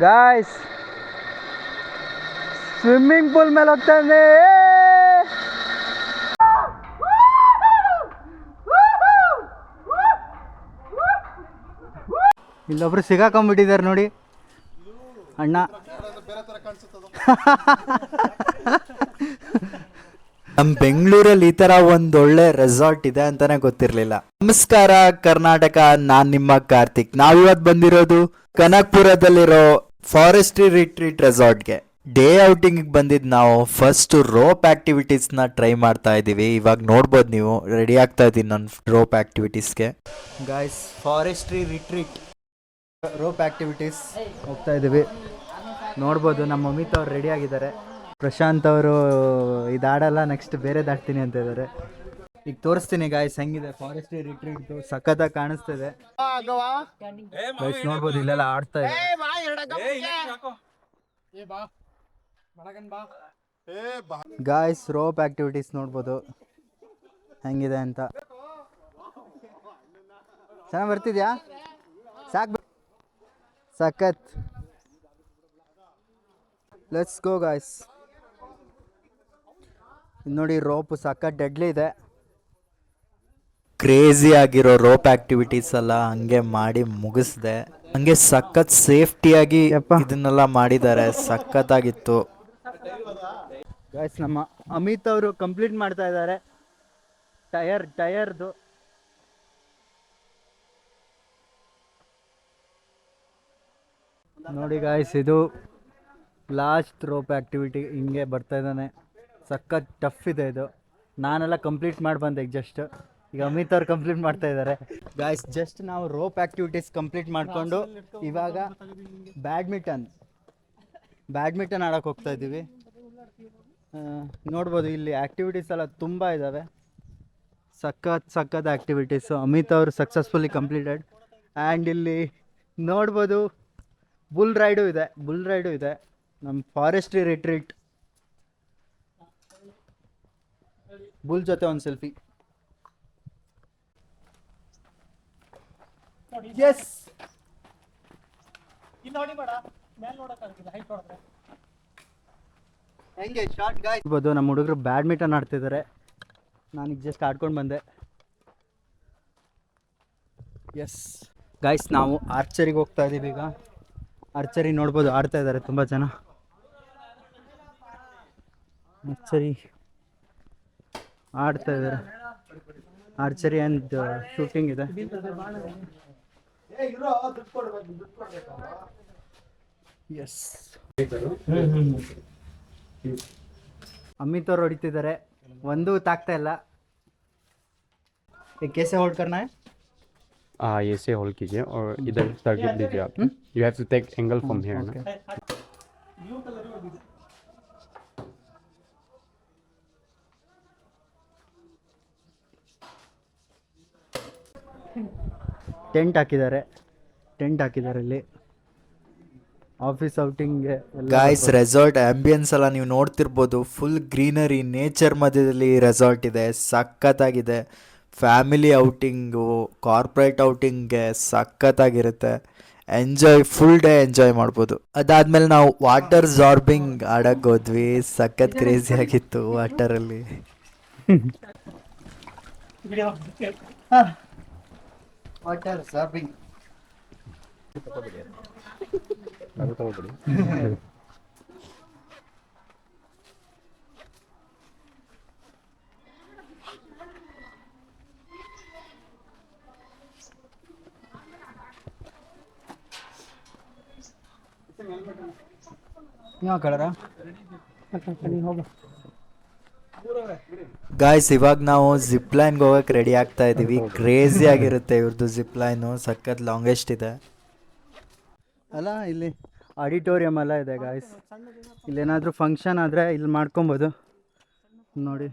Guys swimming pool ಮೇಲೆ ಹೋಗ್ತಾನೆ ಇಲ್ಲೊಬ್ರು ಸಿಗಾಕೊಂಡ್ಬಿಟ್ಟಿದ್ದಾರೆ ನೋಡಿ. ಅಣ್ಣ. ನಮ್ ಬೆಂಗಳೂರಲ್ಲಿ ಈ ತರ ಒಂದ್ ಒಳ್ಳೆ ರೆಸಾರ್ಟ್ ಇದೆ ಅಂತಾನೆ ಗೊತ್ತಿರ್ಲಿಲ್ಲ. ನಮಸ್ಕಾರ, ಕರ್ನಾಟಕ. ನಾನ್ ನಿಮ್ಮ ಕಾರ್ತಿಕ್. ನಾವಿವತ್ ಬಂದಿರೋದು ಕನಕ್ಪುರದಲ್ಲಿರೋ ಫಾರೆಸ್ಟ್ರಿ ರಿಟ್ರೀಟ್ ರೆಸಾರ್ಟ್ಗೆ ಡೇ ಔಟಿಂಗ್ ಬಂದಿದ್ ನಾವು ಫಸ್ಟ್ ರೋಪ್ ಆಕ್ಟಿವಿಟೀಸ್ನ ಟ್ರೈ ಮಾಡ್ತಾ ಇದೀವಿ ಇವಾಗ ನೋಡ್ಬೋದು ನೀವು. ರೆಡಿ ಆಗ್ತಾ ಇದೀನಿ ನನ್ನ rope ಆಕ್ಟಿವಿಟೀಸ್ಗೆ guys forestry retreat rope activities ಹೋಗ್ತಾ ಇದ್ದೀವಿ. ನೋಡ್ಬೋದು ನಮ್ಮ ಅಮಿತ್ ಅವ್ರು ರೆಡಿ ಆಗಿದ್ದಾರೆ. ಪ್ರಶಾಂತ್ ಅವರು ಇದಾಡಲ್ಲ ನೆಕ್ಸ್ಟ್ ಬೇರೆ ದಾಟ್ತೀನಿ ಅಂತ ಇದ್ದಾರೆ. ಈಗ ತೋರಿಸ್ತೀನಿ ಗಾಯ್ಸ್ ಹೆಂಗಿದೆ? ಫಾರೆಸ್ಟ್ ರಿಟ್ರೀಟ್ ಸಖತ್ತಾಗಿ ಕಾಣಿಸ್ತಿದೆ. ಗೈಸ್ ನೋಡ್ಬೋದು ಇಲ್ಲೆಲ್ಲ ಆಡ್ತಾ ಇದೆ ಗಾಯ್ಸ್ ರೋಪ್ ಆಕ್ಟಿವಿಟೀಸ್ ನೋಡ್ಬೋದು. ಹೆಂಗಿದೆ ಅಂತ. ಚೆನ್ನಾಗಿ ಬರ್ತಿದ್ಯಾ? ಸಾಕು ಸಖತ್. ಲೆಟ್ಸ್ ಗೋ ಗಾಯ್ಸ್ ನೋಡಿ ರೋಪ್ ಸಖತ್ ಡೆಡ್ಲಿ ಇದೆ. ಕ್ರೇಜಿ ಆಗಿರೋ ರೋಪ್ ಆಕ್ಟಿವಿಟೀಸ್ ಎಲ್ಲ ಹಂಗೆ ಮಾಡಿ ಮುಗಿಸ್ದೆ. ಹಂಗೆ ಸಖತ್ ಸೇಫ್ಟಿಯಾಗಿ. ಇದನ್ನೆಲ್ಲ ಮಾಡಿದ್ದಾರೆ. ಸಖತ್ತಾಗಿತ್ತು. ಗಾಯ್ಸ್ ನಮ್ಮ ಅಮಿತ್ ಅವರು ಕಂಪ್ಲೀಟ್ ಮಾಡ್ತಾ ಇದ್ದಾರೆ. ಟಯರ್ ಟಯರ್ದು ನೋಡಿ ಗಾಯ್ಸ್ ಇದು ಲಾಸ್ಟ್ ರೋಪ್ ಆ್ಯಕ್ಟಿವಿಟಿ ಹಿಂಗೆ ಬರ್ತಾ ಇದ್ದಾನೆ. ಸಖತ್ ಟಫ್ ಇದೆ ಇದು. ನಾನೆಲ್ಲ ಕಂಪ್ಲೀಟ್ ಮಾಡಿ ಬಂದೆ ಜಸ್ಟ್ ಈಗ ಅಮಿತ್ ಅವ್ರು ಕಂಪ್ಲೀಟ್ ಮಾಡ್ತಾ ಇದ್ದಾರೆ. ಗಾಯ್ಸ್ ಜಸ್ಟ್ ನಾವು ರೋಪ್ ಆಕ್ಟಿವಿಟೀಸ್ ಕಂಪ್ಲೀಟ್ ಮಾಡಿಕೊಂಡು ಇವಾಗ ಬ್ಯಾಡ್ಮಿಂಟನ್ ಬ್ಯಾಡ್ಮಿಂಟನ್ ಆಡೋಕೆ ಹೋಗ್ತಾ ಇದ್ದೀವಿ. ನೋಡ್ಬೋದು ಇಲ್ಲಿ ಆಕ್ಟಿವಿಟೀಸ್ ಎಲ್ಲ ತುಂಬ ಇದ್ದಾವೆ ಸಖತ್ ಸಖತ್ ಆ್ಯಕ್ಟಿವಿಟೀಸು ಅಮಿತ್ ಅವರು ಸಕ್ಸಸ್ಫುಲಿ ಕಂಪ್ಲೀಟೆಡ್ ಆ್ಯಂಡ್ ಇಲ್ಲಿ ನೋಡ್ಬೋದು ಬುಲ್ ರೈಡು ಇದೆ. ಬುಲ್ ರೈಡು ಇದೆ. ನಮ್ಮ ಫಾರೆಸ್ಟ್ರಿ ರಿಟ್ರೀಟ್ ಬುಲ್ ಜೊತೆ ಒಂದು ಸೆಲ್ಫಿ ಎಸ್ ಹೆಂಗೆ ಶಾರ್ಟ್ ಗಾಯ್ ಇರ್ಬೋದು ನಮ್ಮ ಹುಡುಗರು ಬ್ಯಾಡ್ಮಿಂಟನ್ ಆಡ್ತಿದ್ದಾರೆ ನಾನು ಜಸ್ಟ್ ಆಡ್ಕೊಂಡು ಬಂದೆ. ಎಸ್ ಗಾಯ್ಸ್ ನಾವು ಆರ್ಚರಿಗೆ ಹೋಗ್ತಾ ಇದ್ದೀವಿ ಈಗ. ಆರ್ಚರಿ ನೋಡ್ಬೋದು ಆಡ್ತಾ ಇದ್ದಾರೆ ತುಂಬ ಜನ. ಆರ್ಚರಿ ಆಡ್ತಾ ಇದ್ದಾರೆ ಆರ್ಚರಿ ಆ್ಯಂಡ್ ಶೂಟಿಂಗ್ ಇದೆ. ಎಸ್ ಅಮಿತ್ ಅವ್ರು ಹೊಡಿತಿದ್ದಾರೆ ಒಂದು ತಾಗ್ತಾ ಇಲ್ಲ ये कैसे होल्ड करना है हाँ ये से होल्ड कीजिए और इधर टारगेट दीजिए आप you have to take angle from here ना ಟೆಂಟ್ ಹಾಕಿದ್ದಾರೆ. ಟೆಂಟ್ ಹಾಕಿದ್ದಾರೆ ಇಲ್ಲಿ office outing guys resort ambience ಎಲ್ಲ ನೀವು ನೋಡ್ತಿರ್ಬೋದು. ಫುಲ್ ಗ್ರೀನರಿ ನೇಚರ್ ಮಧ್ಯದಲ್ಲಿ ರೆಸಾರ್ಟ್ ಇದೆ. ಸಖತ್ತಾಗಿದೆ. ಫ್ಯಾಮಿಲಿ ಔಟಿಂಗು ಕಾರ್ಪೊರೇಟ್ ಔಟಿಂಗ್ಗೆ ಸಖತ್ತಾಗಿರುತ್ತೆ. ಎಂಜಾಯ್ ಫುಲ್ ಡೇ ಎಂಜಾಯ್ ಮಾಡ್ಬೋದು. ಅದಾದ್ಮೇಲೆ ನಾವು ವಾಟರ್ ಜಾರ್ಬಿಂಗ್ ಆಡಕ್ ಹೋದ್ವಿ. ಸಖತ್ ಕ್ರೇಜಿ ಆಗಿತ್ತು ವಾಟರಲ್ಲಿ ವಾಟರ್ ಸರ್ವಿಂಗ್ ಯಾವ ಕಲರ ಗಾಯ್ಸ್ ಇವಾಗ ನಾವು ಜಿಪ್ ಲೈನ್ಗೆ ಹೋಗಕ್ಕೆ ರೆಡಿ ಆಗ್ತಾ ಇದೀವಿ. ಕ್ರೇಜಿ ಆಗಿರುತ್ತೆ ಇವ್ರದ್ದು ಜಿಪ್ ಲೈನು ಸಖತ್ ಲಾಂಗೆಸ್ಟ್ ಇದೆ. ಅಲ್ಲ, ಇಲ್ಲಿ ಆಡಿಟೋರಿಯಂ ಎಲ್ಲ ಇದೆ ಗಾಯ್ಸ್ ಇಲ್ಲೇನಾದರೂ ಫಂಕ್ಷನ್ ಆದರೆ ಇಲ್ಲಿ ಮಾಡ್ಕೊಬೋದು. ನೋಡಿ.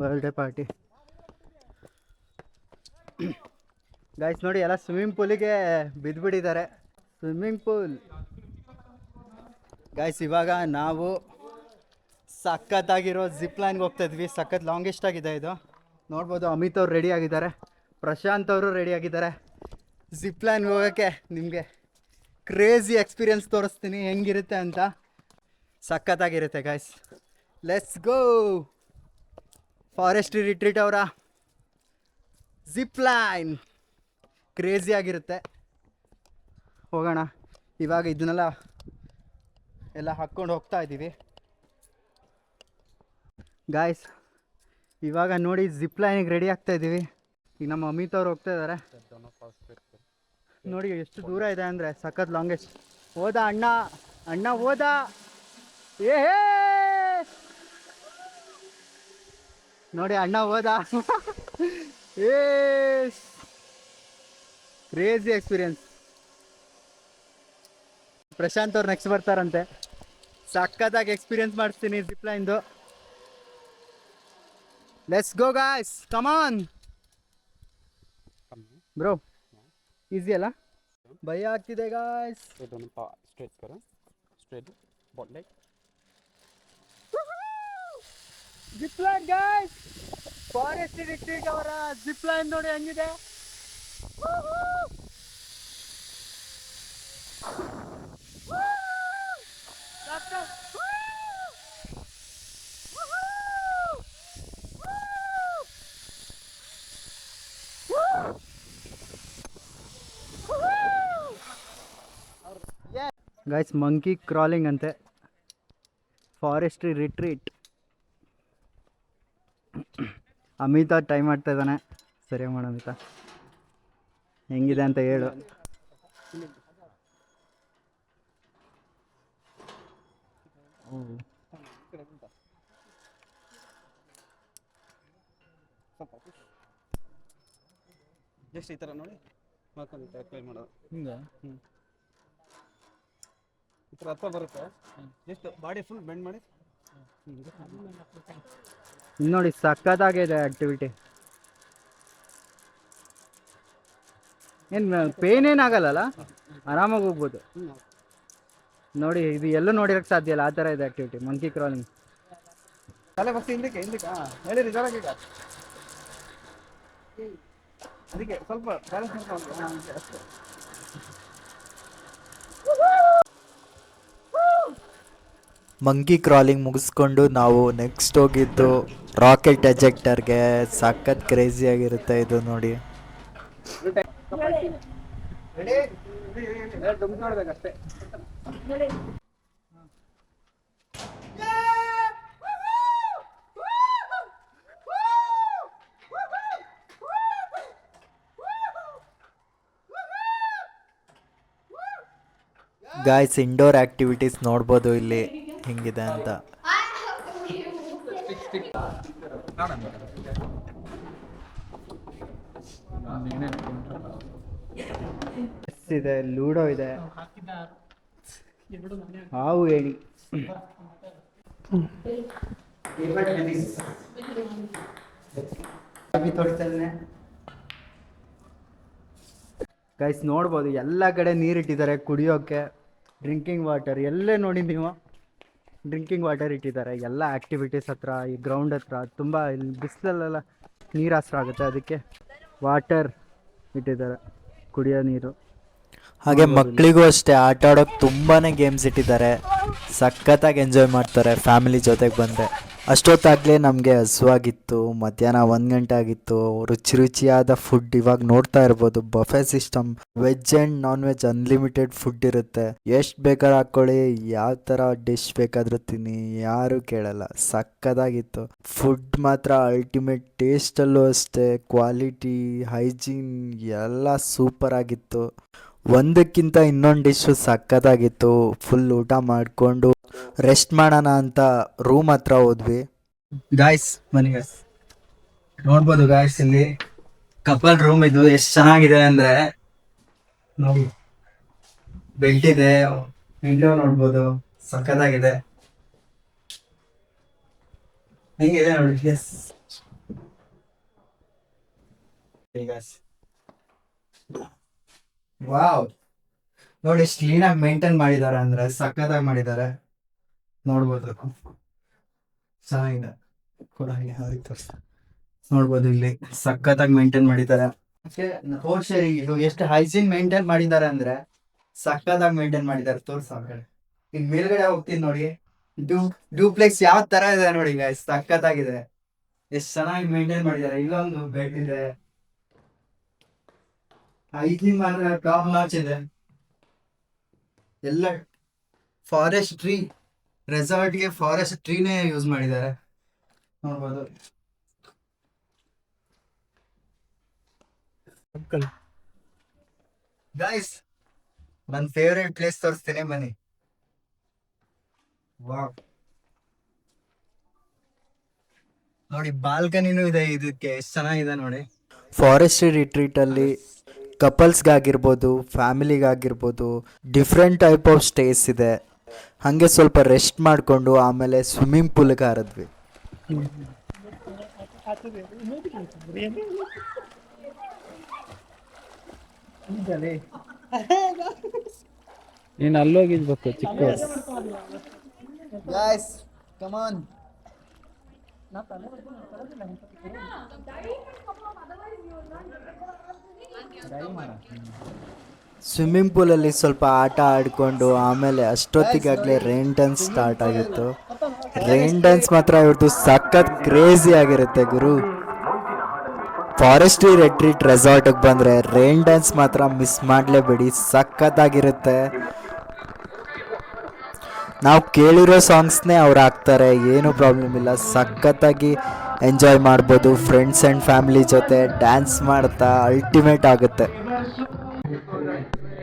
ಬರ್ಡೇ ಪಾರ್ಟಿ ಗಾಯ್ಸ್ ನೋಡಿ, ಎಲ್ಲ ಸ್ವಿಮ್ಮಿಂಗ್ ಪೂಲಿಗೆ ಬಿದ್ದುಬಿಟ್ಟಿದ್ದಾರೆ ಸ್ವಿಮ್ಮಿಂಗ್ ಪೂಲ್ ಗಾಯ್ಸ್ ಇವಾಗ ನಾವು ಸಖತ್ತಾಗಿರೋ ಜಿಪ್ ಲೈನ್ಗೆ ಹೋಗ್ತಾ ಇದ್ವಿ. ಸಖತ್ ಲಾಂಗೆಸ್ಟ್ ಆಗಿದೆ ಇದು. ನೋಡ್ಬೋದು ಅಮಿತ್ ಅವ್ರು ರೆಡಿ ಆಗಿದ್ದಾರೆ. ಪ್ರಶಾಂತ್ ಅವರು ರೆಡಿ ಆಗಿದ್ದಾರೆ. ಜಿಪ್ ಲೈನ್ ಹೋಗೋಕ್ಕೆ ನಿಮಗೆ ಕ್ರೇಜಿ ಎಕ್ಸ್ಪೀರಿಯೆನ್ಸ್ ತೋರಿಸ್ತೀನಿ. ಹೆಂಗಿರುತ್ತೆ ಅಂತ. ಸಖತ್ತಾಗಿರುತ್ತೆ guys let's go forestry retreat ಅವರ ಜಿಪ್ ಲೈನ್. ಕ್ರೇಜಿ ಆಗಿರುತ್ತೆ. ಹೋಗೋಣ. ಇವಾಗ ಇದನ್ನೆಲ್ಲ ಎಲ್ಲ ಹಾಕ್ಕೊಂಡು ಹೋಗ್ತಾ ಇದ್ದೀವಿ. ಗಾಯ್ಸ್ ಇವಾಗ ನೋಡಿ ಜಿಪ್ ಲೈನಿಗೆ ರೆಡಿ ಆಗ್ತಾ ಇದ್ದೀವಿ ಈಗ ನಮ್ಮ ಅಮಿತ್ ಅವ್ರು ಹೋಗ್ತಾ ಇದ್ದಾರೆ ನೋಡಿ ಎಷ್ಟು ದೂರ ಇದೆ ಅಂದರೆ ಸಖತ್ ಲಾಂಗೆಸ್ಟ್ ಹೋದ ಅಣ್ಣ ಅಣ್ಣ ಹೋದ. ಏ! ನೋಡಿ ಅಣ್ಣ ಹೋದ. ಏ! ಕ್ರೇಜಿ ಎಕ್ಸ್ಪೀರಿಯನ್ಸ್ ಪ್ರಶಾಂತ್ ಅವ್ರು ನೆಕ್ಸ್ಟ್ ಬರ್ತಾರಂತೆ. ಸಖತ್ತಾಗಿ ಎಕ್ಸ್ಪೀರಿಯನ್ಸ್ ಮಾಡಿಸ್ತೀನಿ zip ಲೈನ್ದು let's go guys come on bro easy ಅಲ್ಲ? ಭಯ ಆಗ್ತಿದೆ ಗಾಯ್ಸ್ ಸ್ಟ್ರೇಟ್ ಕರ. Straight but like zipline guys forest district ಅವರ ಜಿಪ್ಲೈನ್ ನೋಡಿ ಹೆಂಗಿದೆ? ಡಾಕ್ಟರ್ ಗೈಸ್ ಮಂಕಿ ಕ್ರಾಲಿಂಗ್ ಅಂತೆ ಫಾರೆಸ್ಟ್ರಿ ರಿಟ್ರೀಟ್ ಅಮಿತಾ ಟ್ರೈ ಮಾಡ್ತಾ ಇದ್ದಾನೆ ಸರಿ ಮಾಡ ಅಮಿತಾ ಹೆಂಗಿದೆ ಅಂತ ಹೇಳು ಜಸ್ಟ್ ಈ ಥರ ನೋಡಿ. ಮಾಡೋದು. ಈ ಥರ ಹತ್ರ ಬರುತ್ತೆ. ಜಸ್ಟ್ ಬಾಡಿ ಫುಲ್ ಬೆಂಡ್ ಮಾಡಿ. ನೋಡಿ ಸಖತ್ತಾಗಿದೆ ಆಕ್ಟಿವಿಟಿ ಏನು ಪೇನ್ ಏನಾಗಲ್ಲ ಆರಾಮಾಗಿ ಹೋಗ್ಬೋದು. ನೋಡಿ ಇದು ಎಲ್ಲೂ ನೋಡಿರಕ್ಕೆ ಸಾಧ್ಯ ಇಲ್ಲ. ಆ ಥರ ಇದೆ ಆಕ್ಟಿವಿಟಿ ಮಂಕಿ ಕ್ರಾಲಿಂಗ್ ತಲೆ ಬಸ್ ಹಿಂದಕ್ಕೆ ಹಿಂದಕ್ಕೆ ಹಾಂ. ಹೇಳಿರಿ ಜೋರಾಗಿ ಈಗ. ಅದಕ್ಕೆ ಸ್ವಲ್ಪ ಬ್ಯಾಲೆನ್ಸ್ ಮಾಡ್ಕೊಂಡು ಅಷ್ಟೇ. ಮಂಕಿ ಕ್ರಾಲಿಂಗ್ ಮುಗಿಸ್ಕೊಂಡು ನಾವು ನೆಕ್ಸ್ಟ್ ಹೋಗಿದ್ದು ರಾಕೆಟ್ ಎಜೆಕ್ಟರ್ಗೆ ಸಖತ್ ಕ್ರೇಜಿ ಆಗಿರುತ್ತೆ ಇದು ನೋಡಿ. ಗಾಯ್ಸ್ ಇಂಡೋರ್ ಆಕ್ಟಿವಿಟೀಸ್ ನೋಡ್ಬೋದು ಇಲ್ಲಿ. ಹೆಂಗಿದೆ ಅಂತ. ಇದೆ ಲೂಡೋ ಇದೆ. ಹಾವು ಹೇಳಿ. ಗೈಸ್ ನೋಡ್ಬೋದು, ಎಲ್ಲ ಕಡೆ ನೀರಿಟ್ಟಿದ್ದಾರೆ ಕುಡಿಯೋಕ್ಕೆ ಡ್ರಿಂಕಿಂಗ್ ವಾಟರ್ ಎಲ್ಲೇ ನೋಡಿ ನೀವು. ಡ್ರಿಂಕಿಂಗ್ ವಾಟರ್ ಇಟ್ಟಿದ್ದಾರೆ. ಎಲ್ಲ ಆ್ಯಕ್ಟಿವಿಟೀಸ್ ಹತ್ರ ಈ ಗ್ರೌಂಡ್ ಹತ್ರ ತುಂಬ ಇಲ್ಲಿ ಬಿಸಿಲಲ್ಲೆಲ್ಲ ನೀರು ಹಸ್ರ ಆಗುತ್ತೆ. ಅದಕ್ಕೆ ವಾಟರ್ ಇಟ್ಟಿದ್ದಾರೆ. ಕುಡಿಯೋ ನೀರು. ಹಾಗೆ ಮಕ್ಕಳಿಗೂ ಅಷ್ಟೇ ಆಟ ಆಡೋಕೆ ತುಂಬಾ ಗೇಮ್ಸ್ ಇಟ್ಟಿದ್ದಾರೆ. ಸಖತ್ತಾಗಿ ಎಂಜಾಯ್ ಮಾಡ್ತಾರೆ ಫ್ಯಾಮಿಲಿ ಜೊತೆಗೆ ಬಂದರೆ. ಅಷ್ಟೊತ್ತಾಗಲೇ ನಮಗೆ ಹಸುವಾಗಿತ್ತು, ಮಧ್ಯಾಹ್ನ ಒಂದು ಗಂಟೆ ಆಗಿತ್ತು. ರುಚಿ ರುಚಿಯಾದ ಫುಡ್ ಇವಾಗ ನೋಡ್ತಾ ಇರ್ಬೋದು. Buffet system veg and non veg unlimited food ಇರುತ್ತೆ. ಎಷ್ಟು ಬೇಕಾದ್ರೂ ಹಾಕ್ಕೊಳ್ಳಿ. ಯಾವ ಥರ ಡಿಶ್ ಬೇಕಾದರೂ ತಿನ್ನಿ. ಯಾರೂ ಕೇಳಲ್ಲ. ಸಕ್ಕದಾಗಿತ್ತು. ಫುಡ್ ಮಾತ್ರ ಅಲ್ಟಿಮೇಟ್ ಟೇಸ್ಟಲ್ಲೂ ಅಷ್ಟೇ. ಕ್ವಾಲಿಟಿ ಹೈಜೀನ್ ಎಲ್ಲ ಸೂಪರ್ ಆಗಿತ್ತು. ಒಂದಕ್ಕಿಂತ ಇನ್ನೊಂದು ಡಿಶ್ಶು ಸಕ್ಕತ್ತಾಗಿತ್ತು ಫುಲ್ ಊಟ ಮಾಡಿಕೊಂಡು ರೆಸ್ಟ್ ಮಾಡೋಣ ಅಂತ ರೂಮ್ ಹತ್ರ ಹೋದ್ವಿ. ಗಾಯ್ಸ್ ಮನಿ ಗಾಯ್ಸ್ ನೋಡ್ಬೋದು ಗಾಯ್ಸ್ ಇಲ್ಲಿ ಕಪಲ್ ರೂಮ್ ಇದು. ಎಷ್ಟು ಚೆನ್ನಾಗಿದೆ ಅಂದ್ರೆ ನೋಡಿ ಬೆಡ್ ಇದೆ. ವಿಂಡೋ ನೋಡ್ಬೋದು. ಸಕ್ಕತ್ತಾಗಿದೆ ಹೆಂಗಿದೆ ನೋಡಿ ಎಸ್ ವಾವ್ ನೋಡಿ ಎಷ್ಟು ಕ್ಲೀನಾಗಿ ಮೇಂಟೈನ್ ಮಾಡಿದ್ದಾರೆ ಅಂದ್ರೆ ಸಕ್ಕತ್ತಾಗಿ ಮಾಡಿದ್ದಾರೆ. ನೋಡ್ಬೋದು. ಚೆನ್ನಾಗಿದೆ ಕೂಡ ನೋಡ್ಬೋದು ಇಲ್ಲಿ ಸಖತ್ತಾಗಿ ಮೇಂಟೈನ್ ಮಾಡಿದ್ದಾರೆ. ಹೋಶರಿ ಇದು ಎಷ್ಟು ಹೈಜೀನ್ ಮೇಂಟೈನ್ ಮಾಡಿದ್ದಾರೆ ಅಂದ್ರೆ ಸಖತ್ತಾಗಿ ಮೇಂಟೈನ್ ಮಾಡಿದ್ದಾರೆ. ತೋರ್ಸ ಈಗ ಮೇಲ್ಗಡೆ ಹೋಗ್ತೀನಿ ನೋಡಿ. ಡೂ ಡೂಪ್ಲೆಕ್ಸ್ ಯಾವ ತರ ಇದೆ ನೋಡಿ ಸಖತ್ ಸಖತ್ತಾಗಿದೆ. ಎಷ್ಟು ಚೆನ್ನಾಗಿ ಮೇಂಟೈನ್ ಮಾಡಿದ್ದಾರೆ. ಇಲ್ಲೊಂದು ಬೆಡ್ ಇದೆ. ಹೈಜೀನ್ ಮಾತ್ರ ಟಾಪ್ ನಾಚ್ ಇದೆ. ಎಲ್ಲ ಫಾರೆಸ್ಟ್ ಟ್ರೀ ರೆಸಾರ್ಟ್ಗೆ ಫಾರೆಸ್ಟ್ ಟ್ರೀನೇ ಯೂಸ್ ಮಾಡಿದ್ದಾರೆ. ನೋಡ್ಬೋದು. ಗೈಸ್ ನನ್ನ ಫೇವ್ರೆಟ್ ಪ್ಲೇಸ್ ತೋರಿಸ್ತೀನಿ ಬನ್ನಿ. ವಾವ್ ನೋಡಿ ಬಾಲ್ಕನಿನೂ ಇದೆ ಇದಕ್ಕೆ ಎಷ್ಟು ಚೆನ್ನಾಗಿದೆ ನೋಡಿ. ಫಾರೆಸ್ಟ್ ರಿಟ್ರೀಟ್ ಅಲ್ಲಿ ಕಪಲ್ಸ್ಗಾಗಿರ್ಬೋದು ಫ್ಯಾಮಿಲಿಗಾಗಿರ್ಬೋದು ಡಿಫ್ರೆಂಟ್ ಟೈಪ್ ಆಫ್ ಸ್ಟೇಸ್ ಇದೆ. ಹಾಗೆ ಸ್ವಲ್ಪ ರೆಸ್ಟ್ ಮಾಡಿಕೊಂಡು ಆಮೇಲೆ ಸ್ವಿಮ್ಮಿಂಗ್ ಪೂಲ್ಗೆ ಹಾರಿದ್ವಿ. ನೀನು ಅಲ್ಲೋಗಿರ್ಬೇಕು ಚಿಕ್ಕ ಗಾಯ್ಸ್ ಕಮಾನ್ ಸ್ವಿಮ್ಮಿಂಗ್ ಪೂಲಲ್ಲಿ ಸ್ವಲ್ಪ ಆಟ ಆಡಿಕೊಂಡು ಆಮೇಲೆ ಅಷ್ಟೊತ್ತಿಗಾಗಲೇ ರೈನ್ ಡ್ಯಾನ್ಸ್ ಸ್ಟಾರ್ಟ್ ಆಗಿತ್ತು. ರೈನ್ ಡ್ಯಾನ್ಸ್ ಮಾತ್ರ ಇವ್ರದ್ದು ಸಖತ್ ಕ್ರೇಜಿ ಆಗಿರುತ್ತೆ ಗುರು. ಫಾರೆಸ್ಟ್ರಿ ರೆಟ್ರೀಟ್ ರೆಸಾರ್ಟಿಗೆ ಬಂದರೆ ರೈನ್ ಡ್ಯಾನ್ಸ್ ಮಾತ್ರ ಮಿಸ್ ಮಾಡಲೇಬೇಡಿ ಸಖತ್ತಾಗಿರುತ್ತೆ ನಾವು ಕೇಳಿರೋ ಸಾಂಗ್ಸ್ನೇ ಅವ್ರು ಹಾಕ್ತಾರೆ, ಏನು ಪ್ರಾಬ್ಲಮ್ ಇಲ್ಲ, ಸಖತ್ತಾಗಿ ಎಂಜಾಯ್ ಮಾಡ್ಬೋದು ಫ್ರೆಂಡ್ಸ್ ಆ್ಯಂಡ್ ಫ್ಯಾಮಿಲಿ ಜೊತೆ ಡ್ಯಾನ್ಸ್ ಮಾಡ್ತಾ ಅಲ್ಟಿಮೇಟ್ ಆಗುತ್ತೆ.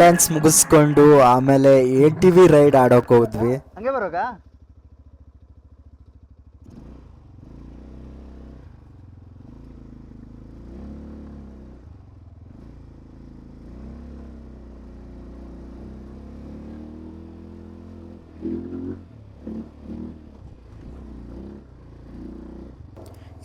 ಡ್ಯಾನ್ಸ್ ಮುಗಿಸ್ಕೊಂಡು ಆಮೇಲೆ ಎ ಟಿ ವಿ ರೈಡ್ ಆಡೋಕೆ ಹೋದ್ವಿ ಹಂಗೆ ಬರೋಗ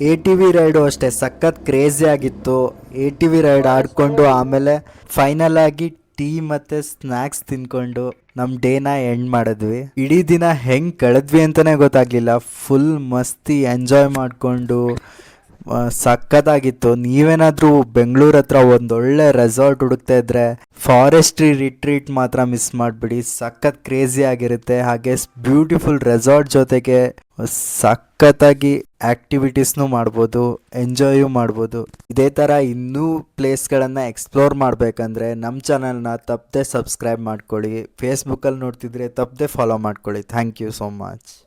ಎ ಟಿ ವಿ ರೈಡು ಅಷ್ಟೇ, ಸಖತ್ ಕ್ರೇಜಿ ಆಗಿತ್ತು. ಎ ಟಿ ವಿ ರೈಡ್ ಆಡ್ಕೊಂಡು ಆಮೇಲೆ ಫೈನಲ್ ಆಗಿ ಟೀ ಮತ್ತು ಸ್ನ್ಯಾಕ್ಸ್ ತಿನ್ಕೊಂಡು ನಮ್ಮ ಡೇನ ಎಂಡ್ ಮಾಡಿದ್ವಿ. ಇಡೀ ದಿನ ಹೆಂಗೆ ಕಳೆದ್ವಿ ಅಂತಲೇ ಗೊತ್ತಾಗಲಿಲ್ಲ. ಫುಲ್ ಮಸ್ತಿ ಎಂಜಾಯ್ ಮಾಡಿಕೊಂಡು ಸಖತ್ತಾಗಿತ್ತು. ನೀವೇನಾದರೂ ಬೆಂಗಳೂರು ಹತ್ರ ಒಂದೊಳ್ಳೆ ರೆಸಾರ್ಟ್ ಹುಡುಕ್ತಾ ಇದ್ರೆ ಫಾರೆಸ್ಟ್ರಿ ರಿಟ್ರೀಟ್ ಮಾತ್ರ ಮಿಸ್ ಮಾಡಿಬಿಡಿ. ಸಖತ್ ಕ್ರೇಜಿ ಆಗಿರುತ್ತೆ. ಹಾಗೆ ಬ್ಯೂಟಿಫುಲ್ ರೆಸಾರ್ಟ್ ಜೊತೆಗೆ ಸಖತ್ತಾಗಿ ಆ್ಯಕ್ಟಿವಿಟೀಸ್ನೂ ಮಾಡ್ಬೋದು ಎಂಜಾಯು ಮಾಡ್ಬೋದು. ಇದೇ ಥರ ಇನ್ನೂ ಪ್ಲೇಸ್ಗಳನ್ನು ಎಕ್ಸ್ಪ್ಲೋರ್ ಮಾಡಬೇಕಂದ್ರೆ ನಮ್ಮ ಚಾನಲ್ನ ತಪ್ಪದೆ ಸಬ್ಸ್ಕ್ರೈಬ್ ಮಾಡ್ಕೊಳ್ಳಿ. ಫೇಸ್ಬುಕ್ಕಲ್ಲಿ ನೋಡ್ತಿದ್ರೆ ತಪ್ಪದೆ ಫಾಲೋ ಮಾಡ್ಕೊಳ್ಳಿ. Thank you so much